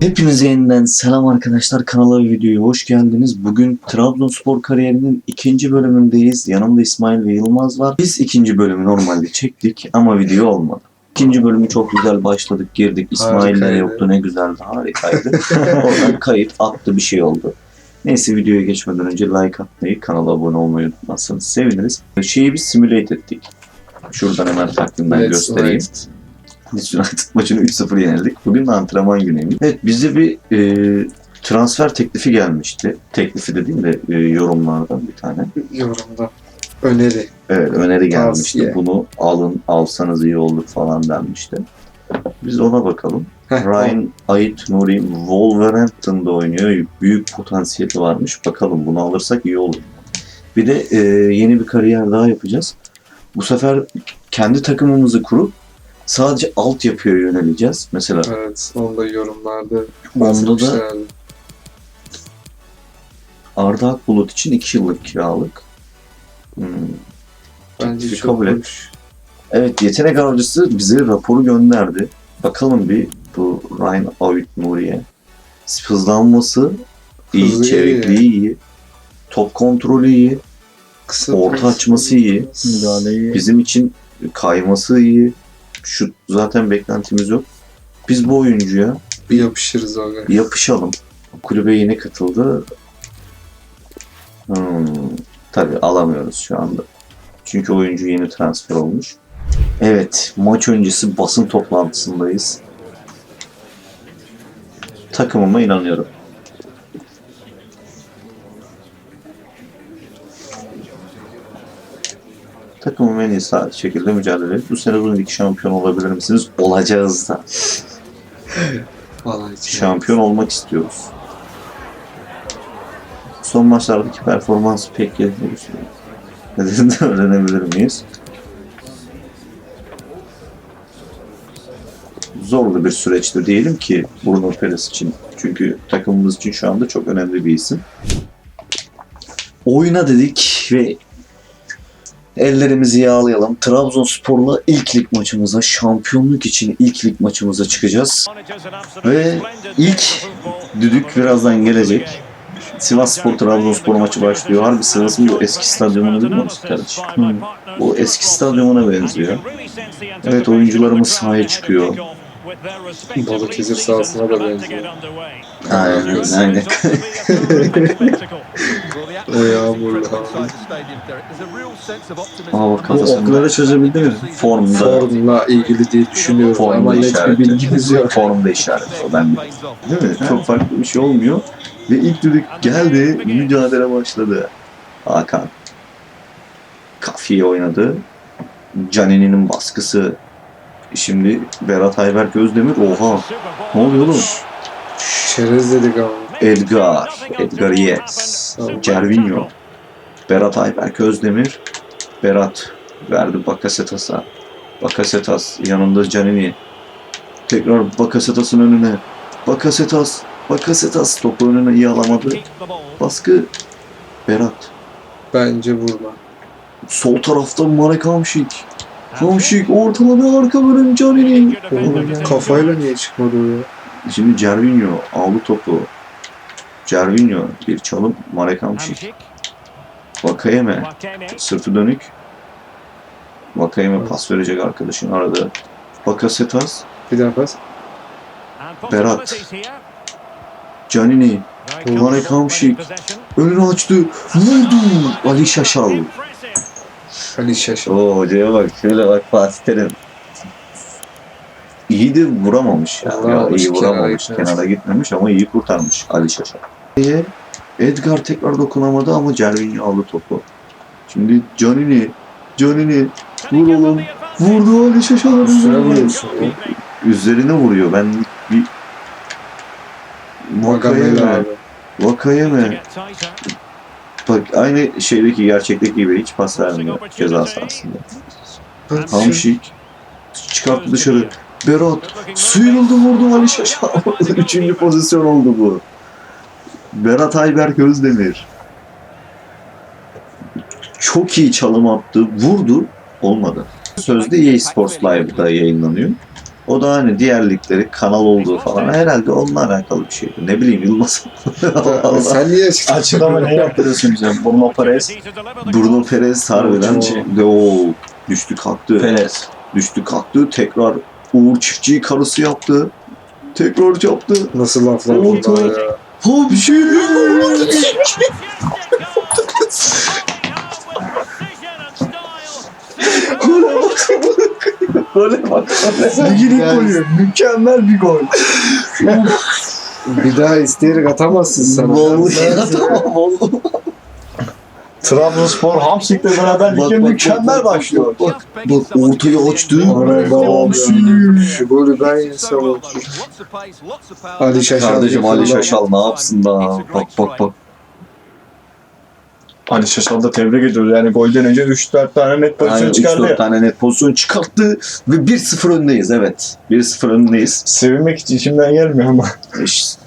Hepinize yeniden selam arkadaşlar. Kanala ve videoya hoş geldiniz. Bugün Trabzonspor kariyerinin ikinci bölümündeyiz. Yanımda İsmail ve Yılmaz var. Biz ikinci bölümü normalde çektik ama video olmadı. İkinci bölümü çok güzel başladık, girdik. İsmail'ler Harikaydı. yoktu, ne güzeldi, harikaydı. Oradan kayıt attı bir şey oldu. Neyse videoya geçmeden önce like atmayı, kanala abone olmayı unutmazsanız seviniriz. Şeyi bir simulate ettik. Şuradan hemen takvimden Let's göstereyim. Leeds United maçını 3-0 yenildik. Bugün de antrenman güneymiş. Evet bize bir e, transfer teklifi gelmişti. Teklifi dediğim de e, yorumlardan bir tane. Yorumda. Öneri. Evet öneri gelmişti. Tavsiye. Bunu alın alsanız iyi olur falan denmişti. Biz ona bakalım. Heh, Ryan Ait Nuri Wolverhampton'da oynuyor. Büyük potansiyeli varmış. Bakalım bunu alırsak iyi olur. Bir de e, yeni bir kariyer daha yapacağız. Bu sefer kendi takımımızı kurup sadece altyapıya yöneleceğiz. Mesela Evet. Onu da yorumlarda Onda da bahsetmişlerdi. Arda Akbulut için 2 yıllık kiralık. Hmm. Bence kabul et. Evet yetenek avcısı bize raporu gönderdi. Bakalım bir bu Ryan Avit Nuri'ye. Hızlanması iyi. çevikliği iyi. Top kontrolü iyi. Kısa Orta açması iyi. Müdahaleyi Bizim için kayması iyi. Şut zaten beklentimiz yok. Biz bu oyuncuya Bir yapışırız bir yapışalım. Kulübe yeni katıldı. Hmm, tabii alamıyoruz şu anda. Çünkü oyuncu yeni transfer olmuş. Evet, maç öncesi basın toplantısındayız. Takımıma inanıyorum. Takımım en iyi şekilde mücadele edip bu sene lig şampiyon olabilir misiniz? Olacağız da. Vallahi Şampiyon olmak istiyoruz. Son maçlardaki performans pek iyi değil. Nedenini de öğrenebilir miyiz? Zorlu bir süreçti diyelim ki Bruno Perez için. Çünkü takımımız için şu anda çok önemli bir isim. Oyuna dedik ve ellerimizi yağlayalım. Trabzonspor'la ilk lig maçımıza, şampiyonluk için ilk lig maçımıza çıkacağız. Ve ilk Düdük birazdan gelecek. Sivas Spor Trabzonspor maçı başlıyor. Harbi Sivas'ın bu eski stadyumunu biliyor musun kardeşim? Bu eski stadyumuna benziyor. Evet oyuncularımız sahaya çıkıyor. Balıkesir sahasına da benziyor. Aynen, aynen. O yağmurlu Ama bak bu okları çözebildiniz mi? formda, Formla ilgili diye düşünüyorum formda ama net bir işaret. bilgimiz yok. Formda işaret o ben Değil mi? Çok farklı bir şey olmuyor. Ve ilk düdük geldi, mücadele başladı. Hakan. Kafiye oynadı. Canini'nin baskısı. Şimdi Berat Ayberk Özdemir. Oha! Ne oluyor oğlum? Çerez dedik ama. Edgar. Edgar Yes. Cervinho. Berat Ayberk Özdemir. Berat verdi Bakasetas'a. Bakasetas yanında Canini. Tekrar Bakasetas'ın önüne. Bakasetas. Bakasetas topu önüne iyi alamadı. Baskı. Berat. Bence vurma. Sol tarafta Marek Hamşik. Hamşik ortalama arka bölüm Canini. Kafayla niye çıkmadı o ya? Şimdi Cervinho aldı topu. Cervinho bir çalım Marek Hamşik. Vakayeme sırtı dönük. Vakayeme pas verecek arkadaşın aradı. Bakasetas, Bir daha pas. Berat. Canini Marek Hamşik. önünü açtı. Vurdu. Ali Şaşal. Ali Şaşal. Oo hocaya bak şöyle bak Fatih Terim. İyi de vuramamış ya. ya iyi vuramamış. kenara Kenara, gitmemiş. gitmemiş ama iyi kurtarmış Ali Şaşal. Edgar tekrar dokunamadı ama Cervinho aldı topu. Şimdi Canini. Canini. Vur oğlum. Vurdu Ali Şaşal. Üstüne vuruyorsun. Üzerine vuruyor. Ben bir Vakayeme. Vakayeme. Bak aynı şeydeki gerçekteki gibi hiç pas vermiyor ceza sahasında. Hamşik çıkarttı dışarı. Berat sıyrıldı vurdu Ali Şaşal. Üçüncü pozisyon oldu bu. Berat Ayberk Özdemir. Çok iyi çalım attı. Vurdu. Olmadı. Sözde EA Sports Live'da yayınlanıyor. O da hani diğer ligleri kanal olduğu falan herhalde onunla alakalı bir şeydi. Ne bileyim Yılmaz. Allah. Sen niye açıkladın? Açıklama ne yapıyorsun bize? Bruno Perez. Bruno Perez harbiden de o düştü kalktı. Perez. Düştü kalktı. Tekrar Uğur Çiftçi'yi karısı yaptı. Tekrar yaptı. Nasıl laflar Orta. bunlar ya? Ha bir şey yok. Gole bak. Gole bak. Ligin ilk golü. Mükemmel bir gol. Bir daha isteyerek atamazsın sen. Vallahi atamam vallahi. Trabzonspor Hamsik'le beraber lige bak, mükemmel bak, başlıyor. Bak, bak ortayı açtı. Oraya babam Hamsi. Şu golü ben yesem olur. Ali Şaşal. Kardeşim Ali. Şaşal ne yapsın da. Bak bak bak. Ali Şaşal'ı da tebrik ediyoruz. Yani golden önce 3-4 tane net pozisyon Aynen çıkardı. 3-4 ya. tane net pozisyon çıkarttı ve 1-0 öndeyiz evet. 1-0 öndeyiz. Sevinmek için içimden gelmiyor ama.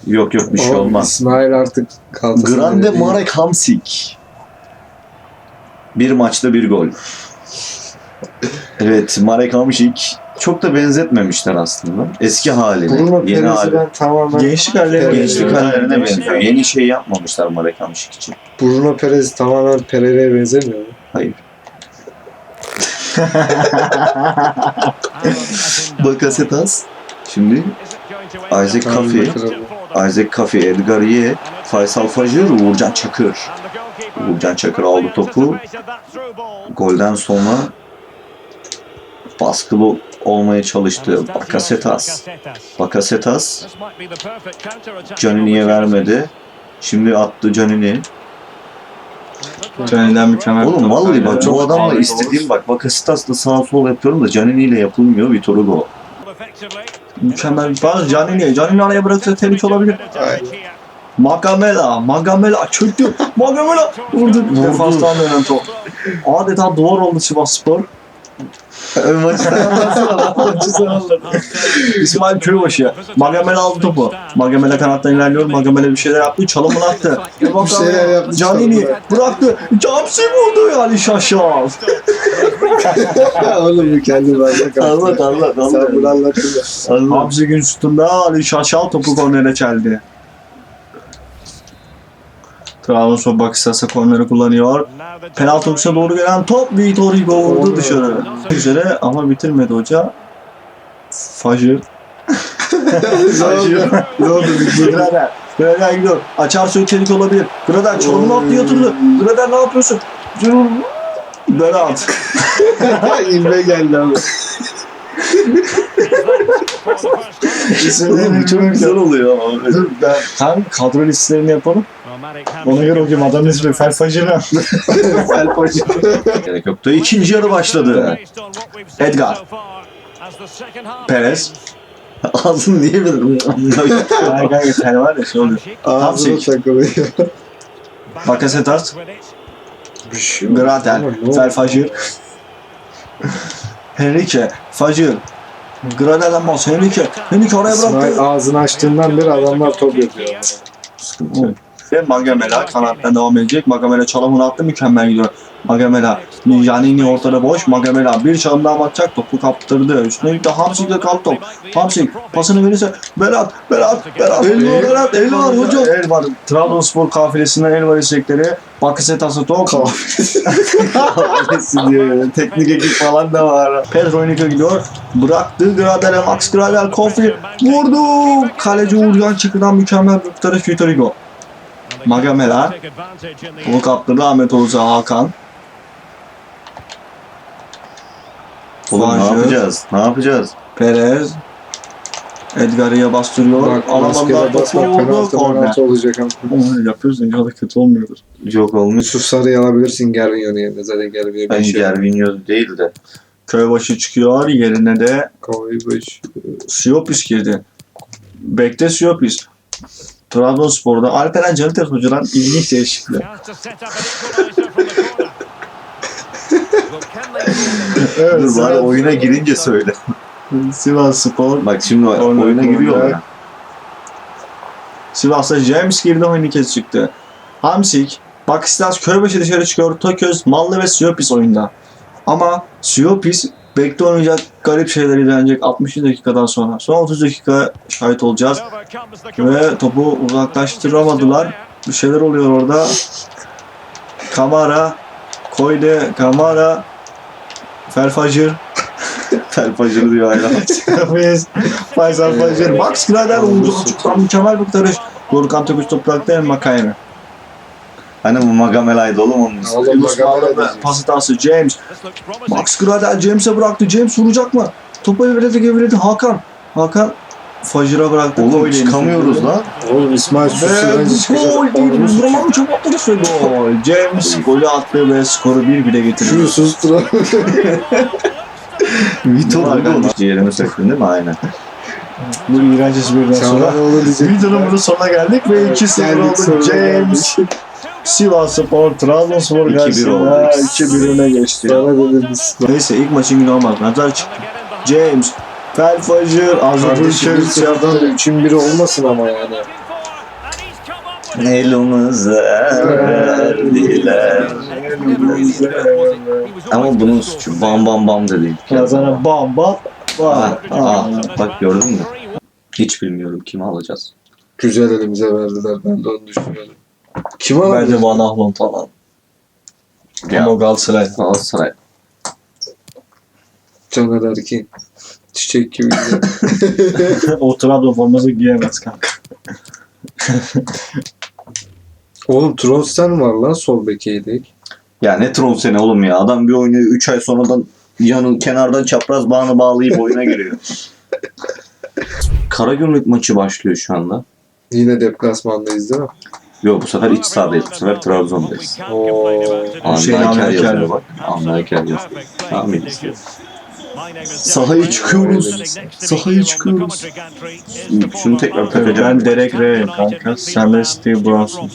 Yok yok bir şey olmaz. İsmail artık kaltasın. Grande Marek Hamsik. Bir maçta bir gol. Evet Marek Hamsik çok da benzetmemişler aslında. Eski haline, Bruno yeni Perez'i ben tamamen Gençlik halleri. Gençlik hallerine Gençlik benziyor. Yeni şey yapmamışlar Marek Hamsik için. Bruno Perez tamamen Pereira'ya benzemiyor mu? Bakasetas. Şimdi Isaac Tamam, Coffey, bakalım. Isaac Coffey, Edgar Ye, Faysal Facır, Uğurcan Çakır. Uğurcan Çakır aldı topu. Golden sonra baskılı olmaya çalıştı. Bakasetas. Bakasetas Canini'ye vermedi. Şimdi attı Canini. Canini'den mükemmel. Oğlum vallahi bak bu Çok adamla istediğim bak Bakasetas'la sağ sol yapıyorum da Canini ile yapılmıyor Vitor Hugo. Mükemmel bir pas. Canini. Canini araya bıraksa tehlike olabilir. Aynen. Magamela. Magamela çöktü. Magamela vurdu. Vurdu. Defanstan dönen top. Adeta duvar oldu Sivas Spor. İsmail Köybaşı. Magamela aldı topu. Magamela kanattan ilerliyor. Magamela bir şeyler yaptı. Çalımını attı. Bir şeyler yaptı, Canini bıraktı. Camsi vurdu yani şaşal. Oğlum bu kendi bende Anlat kaldı. anlat Sen anlat. bunu anlattın ya. Anlat. Hamsi gün sütunda Ali Şaşal topu kornere çeldi. Trabzonspor Bakistas'a korneri kullanıyor. Penaltı noktasına doğru gelen top Vitor Hugo vurdu dışarı. Üzere ama bitirmedi hoca. Fajr. Ne oldu? Ne oldu? Grader gidiyor. Açarsa içerik olabilir. Grader çalımını attı yatırdı. Grader ne yapıyorsun? Berat. İlme geldi abi. Bu çok güzel oluyor ama. Dur ben sen kadro listelerini yapalım. Ona göre okuyayım. Adam ismi Fel Fajr'ı. Gerek yoktu. İkinci yarı başladı. Edgar. Perez. Ağzını niye böyle? Hayır kanka sen var ya şey oluyor. Hamsik. takılıyor. Bakasetas. Gratel. Ama ne oldu? Fel Fajr. Henrique. Fajr. Gradel'den bas. Henrique. Henrique oraya İsmail bıraktı. ağzını açtığından beri adamlar top yapıyor. Sıkıntı Ve Magamela kanattan devam edecek. Magamela çalımını attı. Mükemmel gidiyor. Magamela. Janini ortada boş. Magamela bir çalım daha bakacak. Topu kaptırdı. Üstüne de Hamsik'le kaldı top. Hamsik pasını verirse Berat, Berat, Berat. El var, Berat, el var hocam. El var. Trabzonspor kafilesinden el var istekleri. Bakasetas'a top. Kahretsin diyor. Teknik ekip falan da var. Pedro gidiyor. Bıraktı. Gradel'e Max Gradel. Kofi vurdu. Kaleci Uğurcan Çıkı'dan mükemmel bir kurtarış Vitor Hugo. Magamela. Bunu kaptırdı Ahmet Oğuz Hakan. Oğlum ne yapacağız? Ne yapacağız? Perez. Edgar'ıya bastırıyor. Topu basma vurdu. penaltı olacak. Onu yapıyoruz ince da kötü olmuyordur. Yok olmuş. Yusuf Sarı'yı alabilirsin Gervinho'nun yerine. Zaten Gervinho Ben bir şey. Gervinho değil de. Köybaşı çıkıyor. Yerine de Koymuş. Siopis girdi. Bekte Siopis. Trabzonspor'da Alperen Canites hocadan ilginç değişiklikler. Evet, Dur bari oyuna girince söyle. Sivas Spor. Bak şimdi Oyuna oyuna giriyor ya. Sivas'ta James girdi Hoynikes çıktı. Hamsik, Bakistas Köybaşı dışarı çıkıyor. Toköz, Mallı ve Siopis oyunda. Ama Siopis Bekte oynayacak garip şeyler izlenecek 60 dakikadan sonra. Son 30 dakika şahit olacağız. Ve topu uzaklaştıramadılar. Bir şeyler oluyor orada. Kamara. Koyde. Kamara. Felfacır. Felfacır diyor hala. Faysal Facır. Max Grader oldu. Açıktan mükemmel bir kurtarış. Dorukhan Töküş toprakta Makayeme. Hani bu onun ismi. Oğlum Yunus Magamele bağladı. diyeceğiz. Pas hatası James. Max Grader James'e bıraktı. James vuracak mı? Topu evredi gevredi. Hakan. Hakan Fajır'a bıraktı. Oğlum Koyde'yi çıkamıyoruz lan. Oğlum İsmail Süsü Ve bence çıkacak. gol değil. Onu Vuramadı çok atladı ve gol. James golü attı ve skoru bir bile getirdi. Şunu sustur. Vitor Var Hugo. galiba. Ciğerimi söktün değil mi? Aynen. Bu iğrenç espriden sonra videonun bunun sonuna geldik ve 2-0 Geldik oldu. James Sivas Spor Trabzonspor 2-1 karşısında oldu. 2-1 öne geçti. Sana dediniz. Neyse ilk maçın günü olmaz. Nazar çıktı. James Felfacır Azadın Şerif sıradan da üçün biri olmasın ama yani. Elimize verdiler. Ama bunun suçu bam bam bam da değil. Kazanan bam bam bam. ah, bak gördün mü? Hiç bilmiyorum kimi alacağız. Güzel elimize verdiler. Ben de onu düşünüyordum. Kim aldı? Bence Van Ahlon falan. Ya. Ama Galatasaray. Galatasaray. Caner Erkin. Çiçek gibi. o Trabzon forması giyemez kanka. Oğlum Tronstan var lan sol bek yedek. Ya ne troll seni oğlum ya. Adam bir oynuyor 3 ay sonradan yanı kenardan çapraz bağını bağlayıp oyuna giriyor. Karagümrük maçı başlıyor şu anda. Yine deplasmandayız değil mi? Yok bu sefer iç sahadayız. Bu sefer Trabzon'dayız. Şey, Anlayker Anlayker yazıyor bak. Anlayker yazıyor. Tamam bilirsin. Sahaya çıkıyoruz. Sahaya çıkıyoruz. Şunu tekrar. Ben Derek Ray kanka. Sen de Steve Bronson.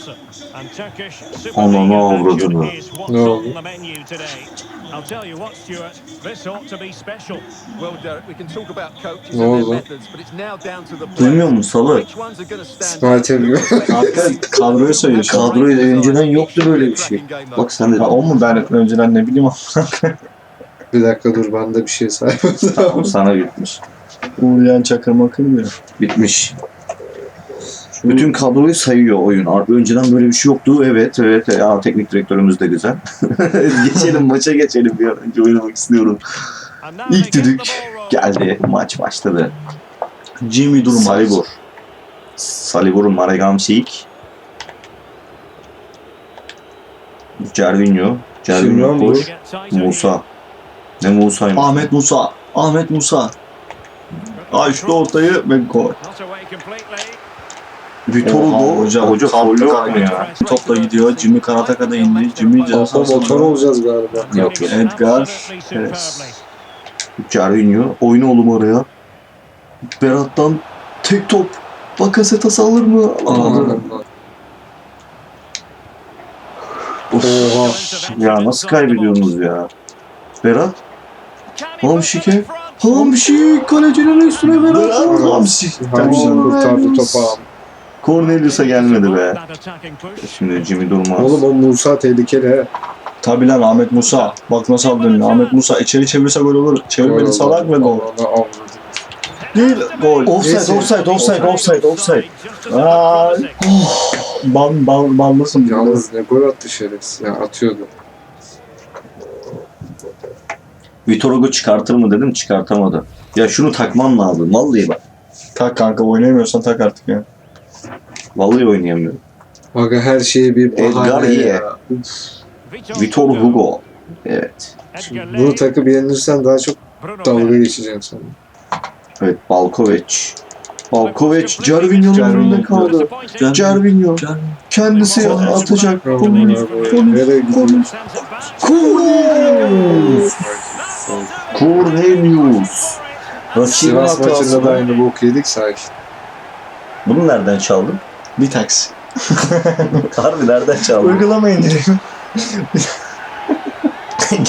Ananı avradını. Ne oldu? I'll tell you what, Stuart, this ought to be special. Well, Derek, we can talk about coaches Ne and oldu? their methods, but it's now down to the. Duymuyor musun Salı? İsmail? Temiyor. Kanka kadroyu an. Kadroyu önceden yoktu böyle bir şey. Bak sen de Ha, o mu ben önceden ne bileyim Bir dakika dur ben de bir şey sayayım. tamam sana bitmiş. Uğurlayan Çakır Makır diyor. Bitmiş. Bütün kadroyu sayıyor oyun. Önceden böyle bir şey yoktu. Evet, evet. Ya teknik direktörümüz de güzel. geçelim maça geçelim bir an önce oynamak istiyorum. İlk düdük geldi. Maç başladı. Jimmy Durmaz. Salibur. Salibur Maragamsik. Cervinho. Cervinho koş. Musa. Ne Musa'ymış? Ahmet Musa. Ahmet Musa. Açtı ortayı ve gol. Vitor Oha, Hugo. hocam, Hoca kalktı gol yok kanka. ya. Topla gidiyor. Jimmy Karataka'da indi. Jimmy ceza Kafa motor olacağız galiba. Yok yok. Edgar Perez. Cervinho. Oyunu oğlum oraya. Berat'tan tek top. Bakasetas alır mı? Alamadı. Oha. Ya nasıl kaybediyorsunuz ya? Berat. Hamşik'e. Hamşik kalecinin üstüne Berat. Hamşik. Hamşik kurtardı topu. Cornelius'a gelmedi be. Şimdi Jimmy Durmaz. Oğlum o Musa tehlikeli he. Tabi lan Ahmet Musa. Bak nasıl aldın. Ahmet Musa içeri çevirse gol olur. Çevirmedi salak ve gol. Değil gol. Offside, offside, offside, offside, offside. Ay. Ban, ban, banlısın. Yalnız ne gol attı şerefsiz. Ya atıyordu. Vitor Hugo çıkartır mı dedim çıkartamadı. Ya şunu takman lazım. Vallahi bak. Tak kanka oynayamıyorsan tak artık ya. Vallahi oynayamıyorum. Bak her şeye bir Edgar bahane ya. Vitor Hugo. Evet. Bunu takıp yenilirsen daha çok dalga geçeceğim sana. Evet Balkovic. Balkovic Cervinho. önünde kaldı. Cervinho. Kendisi atacak. Nereye gidiyor? Cornelius. Cornelius. Rakibin Sivas maçında da aynı bok yedik sakin. Bunu nereden çaldın? Bir taksi. Harbi nereden çaldın? Uygulama indirelim.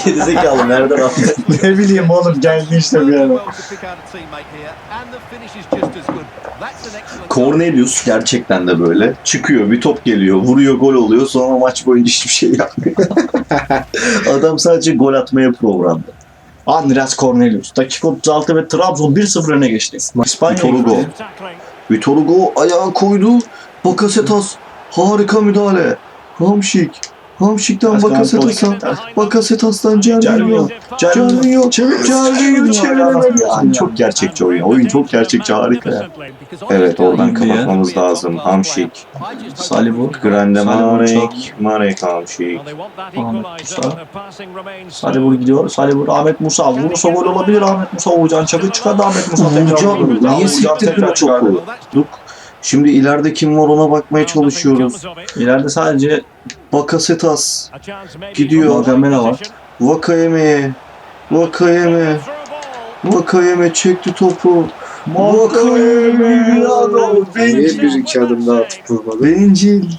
Gerizekalı nereden aldın? ne bileyim oğlum geldi işte bir Well yana. to pick out a teammate here, and the finish is just as good. That's an excellent goal. Cornelius gerçekten de böyle. Çıkıyor bir top geliyor, vuruyor gol oluyor sonra maç boyunca hiçbir şey yapmıyor. Adam sadece gol atmaya programlı. Andreas Cornelius. Dakika 36 ve Trabzon 1-0 öne geçti. İspanya Vitor Hugo. Vitor Hugo ayağa koydu. Bakasetas harika müdahale. Hamşik. Hamşik'ten Başkan Bakasetas'a. Bakasetas'tan Cervinho. Cervinho. Cervinho. Çevir- Cervinho çeviremedi. Ya. Yani çok gerçekçi oyun. Oyun çok gerçekçi harika. Evet oradan kapatmamız lazım. Hamşik. Salibu. Grande Salibu Marek. Marek Hamşik. Salibur gidiyor. Salibur Ahmet Musa. Vurursa gol olabilir Ahmet Musa. Uğurcan Çakır çıkardı Ahmet Musa. tekrar Uğurcan, niye çıkardı. topu? Duk. Şimdi ileride kim var ona bakmaya çalışıyoruz. İleride sadece Bakasetas. Gidiyor. Magamela var. Vakayeme. Vakayeme. Vakayeme çekti topu. Vakayeme. Niye Bencil. bir iki adım daha atıp vurmadı? Bencil.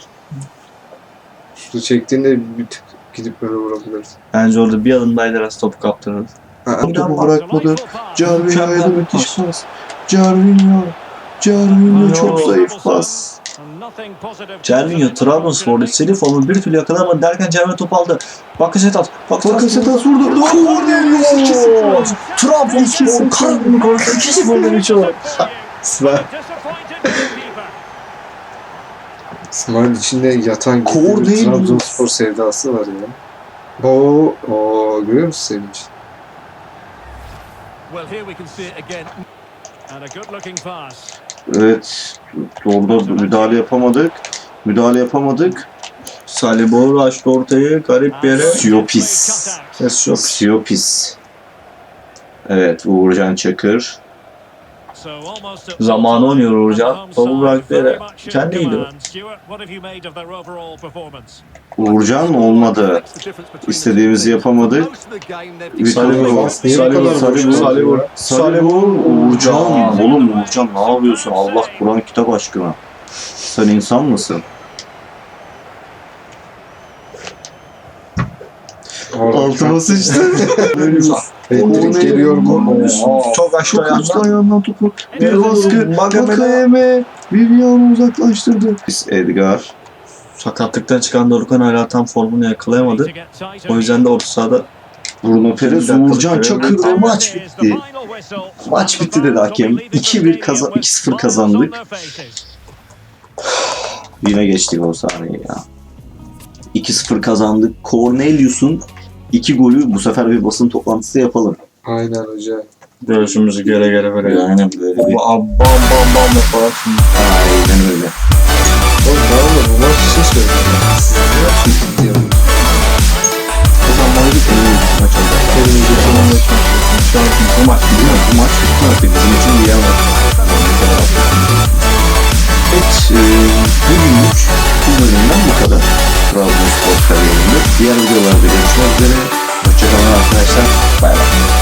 Şutu çektiğinde bir tık gidip böyle vurabiliriz. Bence orada bir adım daha ilerisi topu kaptırırız. Ha, Topu bırakmadı. Cervinho'ya da müthiş pas. Cervinho. Cervinho çok zayıf pas. Cervinho Trabzonspor'da istediği formu bir türlü yakalayamadı derken Cervinho top aldı. Bakasetas. Bakasetas vurdu. Cornelius. Trabzonspor Karagümrük golü 2-0 demiş o. İsmail içinde yatan gibi bir Trabzonspor sevdası var ya. Oo, oo görüyor musun sevinç? Well, here we can see it again. And a good looking pass. Evet. Orada müdahale yapamadık. Müdahale yapamadık. Salibo açtı ortayı garip bir yere. Siopis. Siopis. Evet Uğurcan Çakır. Zamanı oynuyor Uğurcan. Topu bıraktı yere. Kendi gidiyor. Uğurcan olmadı. İstediğimizi yapamadık. Salibo. Niye bu Salibo. kadar Salibo. boş Salibo. ya? Salibu Uğurcan. Oğlum Uğurcan ne yapıyorsun? Allah Kur'an kitap aşkına. Sen insan mısın? Altıma sıçtı. Elektrik geliyor mu? Çok aşağı Çok ayağından topu. Bir baskı. Vakayeme. Vivian'ı uzaklaştırdı. Edgar. Sakatlıktan çıkan Dorukhan hala tam formunu yakalayamadı. O yüzden de orta sahada Bruno Perez, Uğurcan Çakır ve maç bitti. Maç bitti dedi hakem. 2-1 kaza- 2-0 kazandık. Yine geçtik o sahneyi ya. 2-0 kazandık. Cornelius'un iki golü bu sefer bir basın toplantısı yapalım. Aynen hoca. göğsümüzü gere gere böyle. Yani böyle bir... Bam bam bam bam şimdi. Aynen öyle. Oğlum ben onu bu maç için söylüyorum. Siz ne yapıyorsunuz diye. Kazanmalıydık. en iyi maç oldu. Elimizi sonunda çalışıyoruz. Şu an bu maç Değil mi? Bu maç bitti artık. Bizim için bir yer var. Evet, e, bugünlük bu bölümden bu kadar. Trabzonspor kariyerinde diğer videolarda görüşmek üzere. Hoşçakalın arkadaşlar. Bay bay.